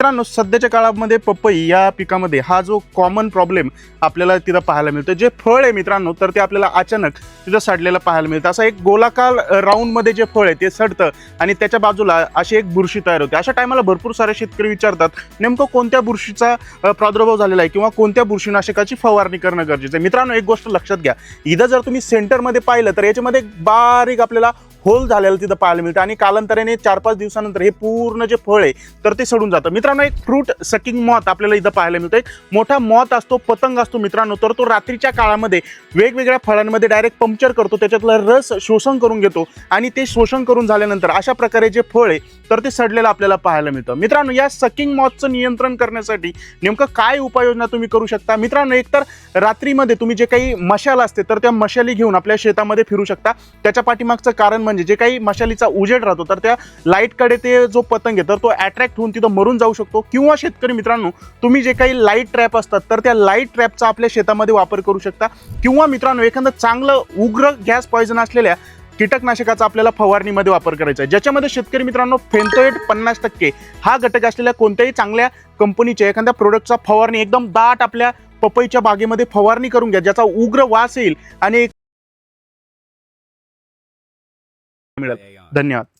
मित्रांनो सध्याच्या काळामध्ये पपई या पिकामध्ये हा जो कॉमन प्रॉब्लेम आपल्याला तिथं पाहायला मिळतो जे फळ आहे मित्रांनो तर ते आपल्याला अचानक तिथं सडलेलं पाहायला मिळतं. असं एक गोलाकार राऊंडमध्ये जे फळ आहे ते सडतं आणि त्याच्या बाजूला अशी एक बुरशी तयार होते. अशा टायमाला भरपूर सारे शेतकरी विचारतात नेमकं कोणत्या बुरशीचा प्रादुर्भाव झालेला आहे किंवा कोणत्या बुरशीनाशकाची फवारणी करणं गरजेचं आहे? मित्रांनो एक गोष्ट लक्षात घ्या. इथं जर तुम्ही सेंटरमध्ये पाहिलं तर याच्यामध्ये एक बारीक आपल्याला होल झालेलं तिथं पाहायला मिळतं. आणि कालांतराने चार पाच दिवसानंतर हे पूर्ण जे फळ आहे तर ते सडून जातं. मित्रांनो एक फ्रूट सकिंग मॉथ आपल्याला इथं पाहायला मिळतं एक मोठा मॉथ असतो पतंग असतो मित्रांनो तर तो रात्रीच्या काळामध्ये वेगवेगळ्या फळांमध्ये डायरेक्ट पंक्चर करतो त्याच्यातला रस शोषण करून घेतो आणि ते शोषण करून झाल्यानंतर अशा प्रकारे जे फळ आहे तर ते सडलेलं आपल्याला पाहायला मिळतं. मित्रांनो या सकिंग मॉथचं नियंत्रण करण्यासाठी नेमकं काय उपाययोजना तुम्ही करू शकता? मित्रांनो एकतर रात्रीमध्ये तुम्ही जे काही मशाल असते तर त्या मशाली घेऊन आपल्या शेतामध्ये फिरू शकता. त्याच्या पाठीमागचं कारण म्हणजे जे काही मशालीचा उजेड राहतो तर त्या लाईटकडे ते जो पतंग आहे तर तो अट्रॅक्ट होऊन तिथं मरून जाऊ शकतो. किंवा शेतकरी मित्रांनो तुम्ही जे काही लाइट ट्रॅप असतात तर त्या लाइट ट्रॅपचा आपल्या शेतामध्ये वापर करू शकता. किंवा मित्रांनो एखादं चांगलं उग्र गॅस पॉयझन असलेल्या कीटकनाशकाचा आपल्याला फवारणीमध्ये वापर करायचा आहे. ज्याच्यामध्ये शेतकरी मित्रांनो फेंटोएट पन्नास टक्के हा घटक असलेल्या कोणत्याही चांगल्या कंपनीच्या एखाद्या प्रोडक्टचा फवारणी एकदम दाट आपल्या पपईच्या बागेमध्ये फवारणी करून घ्या ज्याचा उग्र वास येईल आणि मिळेल धन्यवाद.